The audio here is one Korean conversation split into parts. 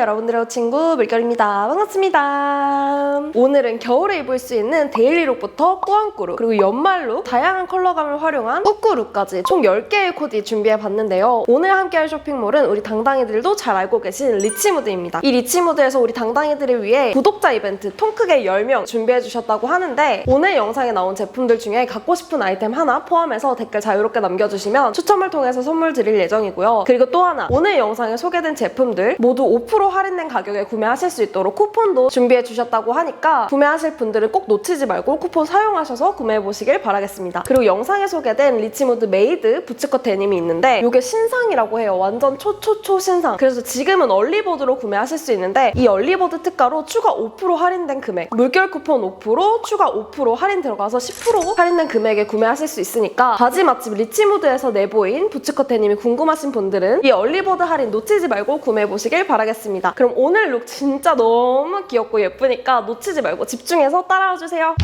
여러분들의 친구 물결입니다. 반갑습니다. 오늘은 겨울에 입을 수 있는 데일리룩부터 꾸안꾸룩 그리고 연말룩 다양한 컬러감을 활용한 꾸꾸룩까지 총 10개의 코디 준비해봤는데요. 오늘 함께할 쇼핑몰은 우리 당당이들도 잘 알고 계신 리치무드입니다. 이 리치무드에서 우리 당당이들을 위해 구독자 이벤트 통 크게 10명 준비해주셨다고 하는데 오늘 영상에 나온 제품들 중에 갖고 싶은 아이템 하나 포함해서 댓글 자유롭게 남겨주시면 추첨을 통해서 선물 드릴 예정이고요. 그리고 또 하나 오늘 영상에 소개된 제품들 모두 5% 할인된 가격에 구매하실 수 있도록 쿠폰도 준비해 주셨다고 하니까 구매하실 분들은 꼭 놓치지 말고 쿠폰 사용하셔서 구매해 보시길 바라겠습니다. 그리고 영상에 소개된 리치무드 메이드 부츠컷 데님이 있는데 이게 신상이라고 해요. 완전 초초초 신상. 그래서 지금은 얼리버드로 구매하실 수 있는데 이 얼리버드 특가로 추가 5% 할인된 금액 물결 쿠폰 5% 추가 5% 할인 들어가서 10% 할인된 금액에 구매하실 수 있으니까 바지 맛집 리치무드에서 내보인 부츠컷 데님이 궁금하신 분들은 이 얼리버드 할인 놓치지 말고 구매해 보시길 바라겠습니다. 그럼 오늘 룩 진짜 너무 귀엽고 예쁘니까 놓치지 말고 집중해서 따라와 주세요.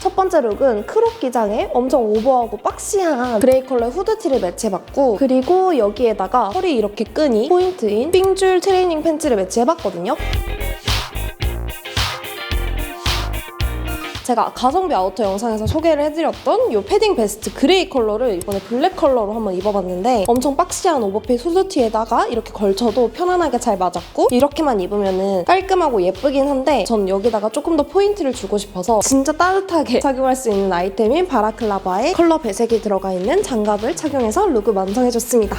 첫 번째 룩은 크롭 기장에 엄청 오버하고 박시한 그레이 컬러 후드티를 매치해봤고 그리고 여기에다가 허리 이렇게 끈이 포인트인 삥줄 트레이닝 팬츠를 매치해봤거든요. 제가 가성비 아우터 영상에서 소개를 해드렸던 이 패딩 베스트 그레이 컬러를 이번에 블랙 컬러로 한번 입어봤는데 엄청 박시한 오버핏 후드티에다가 이렇게 걸쳐도 편안하게 잘 맞았고 이렇게만 입으면 깔끔하고 예쁘긴 한데 전 여기다가 조금 더 포인트를 주고 싶어서 진짜 따뜻하게 착용할 수 있는 아이템인 바라클라바의 컬러 배색이 들어가 있는 장갑을 착용해서 룩을 완성해줬습니다.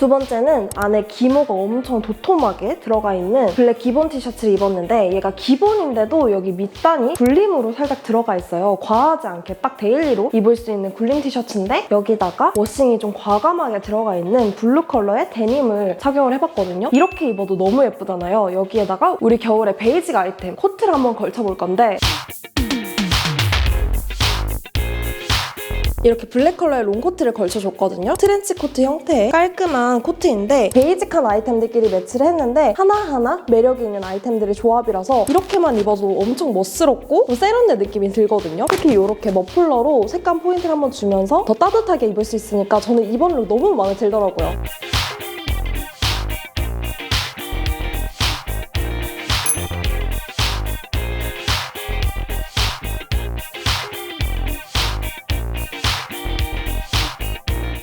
두 번째는 안에 기모가 엄청 도톰하게 들어가 있는 블랙 기본 티셔츠를 입었는데 얘가 기본인데도 여기 밑단이 굴림으로 살짝 들어가 있어요. 과하지 않게 딱 데일리로 입을 수 있는 굴림 티셔츠인데 여기다가 워싱이 좀 과감하게 들어가 있는 블루 컬러의 데님을 착용을 해봤거든요. 이렇게 입어도 너무 예쁘잖아요. 여기에다가 우리 겨울에 베이직 아이템 코트를 한번 걸쳐볼 건데 이렇게 블랙 컬러의 롱코트를 걸쳐줬거든요. 트렌치 코트 형태의 깔끔한 코트인데 베이직한 아이템들끼리 매치를 했는데 하나하나 매력이 있는 아이템들의 조합이라서 이렇게만 입어도 엄청 멋스럽고 좀 세련된 느낌이 들거든요. 특히 이렇게 머플러로 색감 포인트를 한번 주면서 더 따뜻하게 입을 수 있으니까 저는 이번 룩 너무 마음에 들더라고요.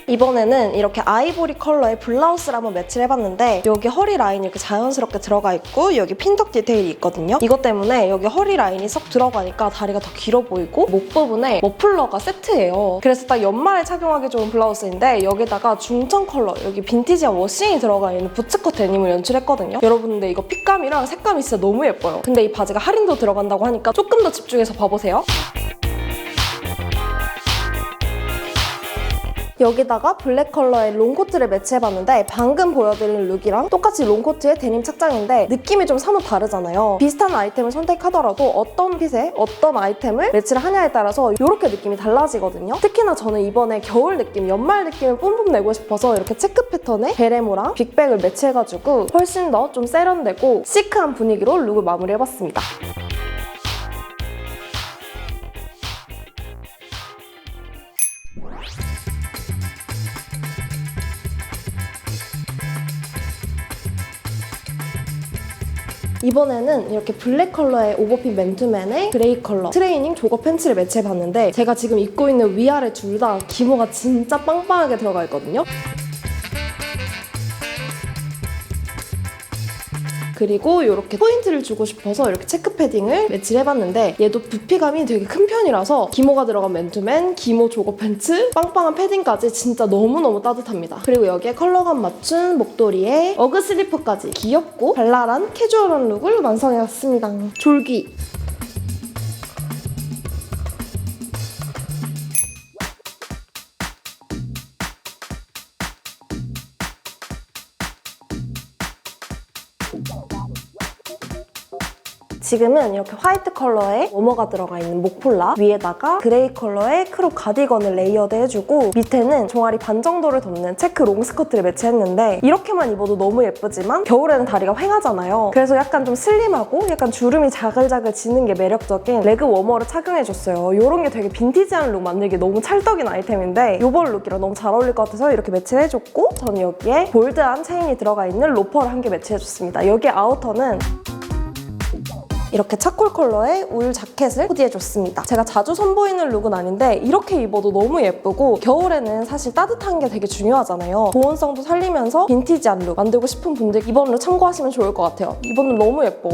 이번에는 이렇게 아이보리 컬러의 블라우스를 한번 매치를 해봤는데 여기 허리 라인이 이렇게 자연스럽게 들어가 있고 여기 핀턱 디테일이 있거든요. 이것 때문에 여기 허리 라인이 쏙 들어가니까 다리가 더 길어 보이고 목 부분에 머플러가 세트예요. 그래서 딱 연말에 착용하기 좋은 블라우스인데 여기다가 중청 컬러 여기 빈티지한 워싱이 들어가 있는 부츠컷 데님을 연출했거든요. 여러분 근데 이거 핏감이랑 색감이 진짜 너무 예뻐요. 근데 이 바지가 할인도 들어간다고 하니까 조금 더 집중해서 봐보세요. 여기다가 블랙 컬러의 롱코트를 매치해봤는데 방금 보여드린 룩이랑 똑같이 롱코트의 데님 착장인데 느낌이 좀 사뭇 다르잖아요. 비슷한 아이템을 선택하더라도 어떤 핏에 어떤 아이템을 매치를 하냐에 따라서 이렇게 느낌이 달라지거든요. 특히나 저는 이번에 겨울 느낌, 연말 느낌을 뿜뿜 내고 싶어서 이렇게 체크 패턴의 베레모랑 빅백을 매치해가지고 훨씬 더 좀 세련되고 시크한 분위기로 룩을 마무리해봤습니다. 이번에는 이렇게 블랙 컬러의 오버핏 맨투맨에 그레이 컬러 트레이닝 조거 팬츠를 매치해봤는데 제가 지금 입고 있는 위아래 둘 다 기모가 진짜 빵빵하게 들어가 있거든요. 그리고 이렇게 포인트를 주고 싶어서 이렇게 체크 패딩을 매치를 해봤는데 얘도 부피감이 되게 큰 편이라서 기모가 들어간 맨투맨, 기모 조거 팬츠, 빵빵한 패딩까지 진짜 너무너무 따뜻합니다. 그리고 여기에 컬러감 맞춘 목도리에 어그 슬리퍼까지 귀엽고 발랄한 캐주얼한 룩을 완성해봤습니다. 졸기! 지금은 이렇게 화이트 컬러의 워머가 들어가 있는 목폴라 위에다가 그레이 컬러의 크롭 가디건을 레이어드 해주고 밑에는 종아리 반 정도를 덮는 체크 롱 스커트를 매치했는데 이렇게만 입어도 너무 예쁘지만 겨울에는 다리가 휑하잖아요. 그래서 약간 좀 슬림하고 약간 주름이 자글자글 지는 게 매력적인 레그 워머를 착용해줬어요. 이런 게 되게 빈티지한 룩 만들기 너무 찰떡인 아이템인데 이번 룩이랑 너무 잘 어울릴 것 같아서 이렇게 매치해줬고 저는 여기에 볼드한 체인이 들어가 있는 로퍼를 한 개 매치해줬습니다. 여기 아우터는 이렇게 차콜 컬러의 울 자켓을 코디해줬습니다. 제가 자주 선보이는 룩은 아닌데 이렇게 입어도 너무 예쁘고 겨울에는 사실 따뜻한 게 되게 중요하잖아요. 보온성도 살리면서 빈티지한 룩 만들고 싶은 분들 이번 룩 참고하시면 좋을 것 같아요. 이번 룩 너무 예뻐.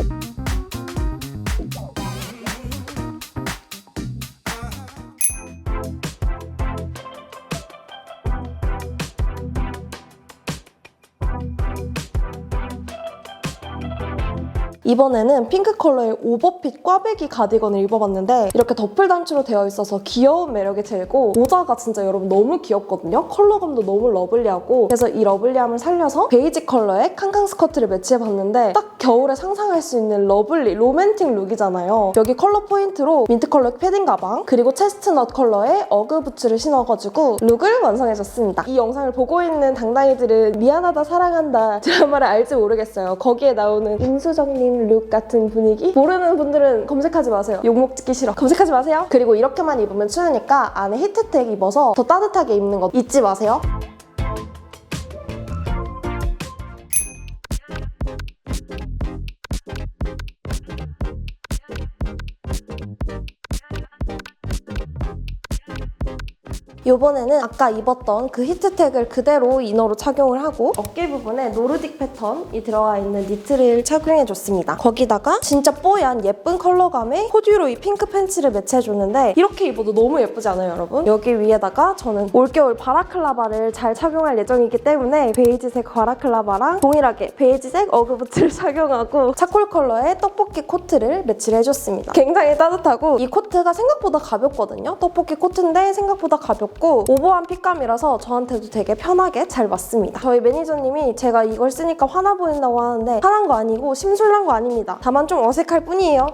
이번에는 핑크 컬러의 오버핏 꽈배기 가디건을 입어봤는데 이렇게 덮을 단추로 되어 있어서 귀여운 매력이 들고 모자가 진짜 여러분 너무 귀엽거든요. 컬러감도 너무 러블리하고 그래서 이 러블리함을 살려서 베이지 컬러의 캉캉 스커트를 매치해봤는데 딱 겨울에 상상할 수 있는 러블리 로맨틱 룩이잖아요. 여기 컬러 포인트로 민트 컬러의 패딩 가방 그리고 체스트넛 컬러의 어그 부츠를 신어가지고 룩을 완성해줬습니다. 이 영상을 보고 있는 당당이들은 미안하다 사랑한다 드라마를 알지 모르겠어요. 거기에 나오는 임수정님 룩 같은 분위기 모르는 분들은 검색하지 마세요. 욕먹 듣기 싫어. 검색하지 마세요. 그리고 이렇게만 입으면 추우니까 안에 히트텍 입어서 더 따뜻하게 입는 거 잊지 마세요. 이번에는 아까 입었던 그 히트텍을 그대로 이너로 착용을 하고 어깨 부분에 노르딕 패턴이 들어가 있는 니트를 착용해줬습니다. 거기다가 진짜 뽀얀 예쁜 컬러감의 코듀로이 핑크 팬츠를 매치해줬는데 이렇게 입어도 너무 예쁘지 않아요, 여러분? 여기 위에다가 저는 올겨울 바라클라바를 잘 착용할 예정이기 때문에 베이지색 바라클라바랑 동일하게 베이지색 어그부츠를 착용하고 차콜 컬러의 떡볶이 코트를 매치를 해줬습니다. 굉장히 따뜻하고 이 코트가 생각보다 가볍거든요. 떡볶이 코트인데 생각보다 가볍고 오버한 핏감이라서 저한테도 되게 편하게 잘 맞습니다. 저희 매니저님이 제가 이걸 쓰니까 화나 보인다고 하는데 화난 거 아니고 심술난 거 아닙니다. 다만 좀 어색할 뿐이에요.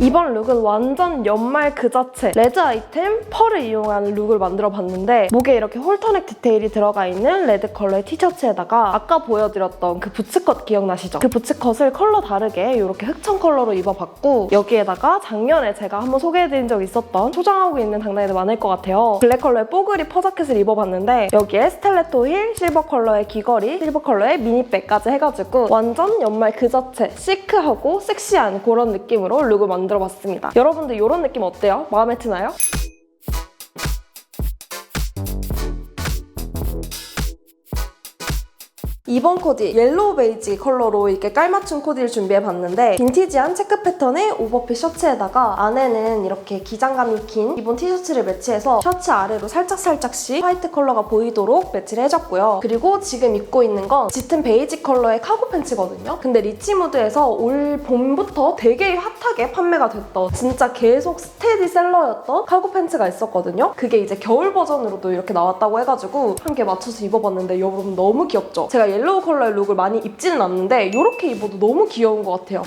이번 룩은 완전 연말 그 자체. 레드 아이템 펄을 이용한 룩을 만들어 봤는데 목에 이렇게 홀터넥 디테일이 들어가 있는 레드 컬러의 티셔츠에다가 아까 보여드렸던 그 부츠컷 기억나시죠? 그 부츠컷을 컬러 다르게 이렇게 흑청 컬러로 입어봤고 여기에다가 작년에 제가 한번 소개해드린 적 있었던 소장하고 있는 당당이들 많을 것 같아요. 블랙 컬러의 뽀글이 퍼자켓을 입어봤는데 여기에 스텔레토 힐, 실버 컬러의 귀걸이, 실버 컬러의 미니백까지 해가지고 완전 연말 그 자체 시크하고 섹시한 그런 느낌으로 룩을 만들어 봤 습니다. 여러분들 이런 느낌 어때요? 마음에 드나요? 이번 코디 옐로우 베이지 컬러로 이렇게 깔맞춤 코디를 준비해봤는데 빈티지한 체크 패턴의 오버핏 셔츠에다가 안에는 이렇게 기장감이 긴 기본 티셔츠를 매치해서 셔츠 아래로 살짝살짝씩 화이트 컬러가 보이도록 매치를 해줬고요. 그리고 지금 입고 있는 건 짙은 베이지 컬러의 카고 팬츠거든요. 근데 리치무드에서 올 봄부터 되게 핫하게 판매가 됐던 진짜 계속 스테디셀러였던 카고 팬츠가 있었거든요. 그게 이제 겨울 버전으로도 이렇게 나왔다고 해가지고 한개 맞춰서 입어봤는데 여러분 너무 귀엽죠? 제가 옐로 우 컬러의 룩을 많이 입지는 않는데 이렇게 입어도 너무 귀여운 것 같아요.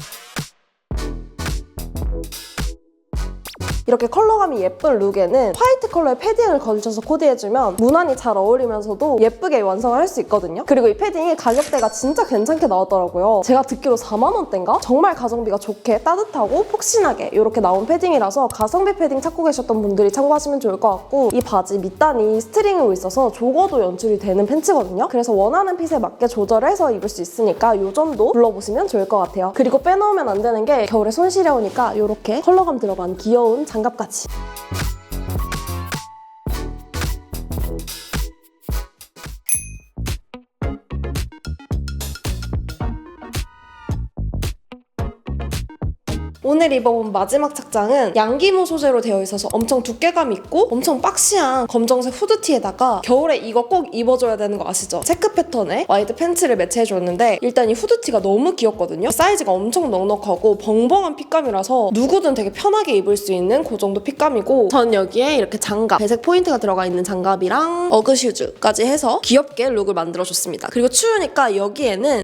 이렇게 컬러감이 예쁜 룩에는 화이트 컬러의 패딩을 걸쳐서 코디해주면 무난히 잘 어울리면서도 예쁘게 완성을 할 수 있거든요. 그리고 이 패딩이 가격대가 진짜 괜찮게 나왔더라고요. 제가 듣기로 4만 원대인가? 정말 가성비가 좋게 따뜻하고 폭신하게 이렇게 나온 패딩이라서 가성비 패딩 찾고 계셨던 분들이 참고하시면 좋을 것 같고 이 바지 밑단이 스트링으로 있어서 조거도 연출이 되는 팬츠거든요. 그래서 원하는 핏에 맞게 조절해서 입을 수 있으니까 이 점도 불러보시면 좋을 것 같아요. 그리고 빼놓으면 안 되는 게 겨울에 손 시려우니까 이렇게 컬러감 들어간 귀여운 장 갑까지. 오늘 입어본 마지막 착장은 양기모 소재로 되어 있어서 엄청 두께감 있고 엄청 박시한 검정색 후드티에다가 겨울에 이거 꼭 입어줘야 되는 거 아시죠? 체크 패턴의 와이드 팬츠를 매치해줬는데 일단 이 후드티가 너무 귀엽거든요. 사이즈가 엄청 넉넉하고 벙벙한 핏감이라서 누구든 되게 편하게 입을 수 있는 그 정도 핏감이고 전 여기에 이렇게 장갑, 배색 포인트가 들어가 있는 장갑이랑 어그 슈즈까지 해서 귀엽게 룩을 만들어줬습니다. 그리고 추우니까 여기에는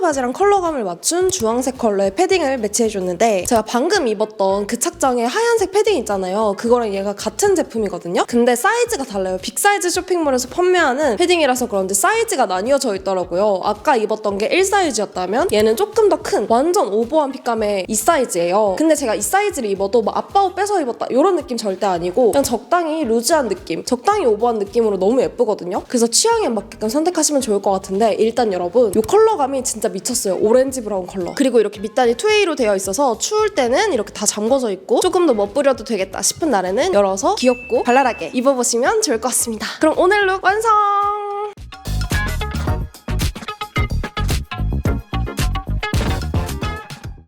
바지랑 컬러감을 맞춘 주황색 컬러의 패딩을 매치해줬는데 제가 방금 입었던 그 착장에 하얀색 패딩 있잖아요. 그거랑 얘가 같은 제품이거든요. 근데 사이즈가 달라요. 빅사이즈 쇼핑몰에서 판매하는 패딩이라서 그런데 사이즈가 나뉘어져 있더라고요. 아까 입었던 게 1사이즈였다면 얘는 조금 더 큰 완전 오버한 핏감의 2사이즈예요. 근데 제가 이 사이즈를 입어도 막 아빠 옷 뺏어 입었다 이런 느낌 절대 아니고 그냥 적당히 루즈한 느낌, 적당히 오버한 느낌으로 너무 예쁘거든요. 그래서 취향에 맞게끔 선택하시면 좋을 것 같은데 일단 여러분 이 컬러감이 진짜 미쳤어요. 오렌지 브라운 컬러. 그리고 이렇게 밑단이 투웨이로 되어 있어서 추울 때는 이렇게 다 잠궈져 있고 조금 더 멋부려도 되겠다 싶은 날에는 열어서 귀엽고 발랄하게 입어보시면 좋을 것 같습니다. 그럼 오늘 룩 완성!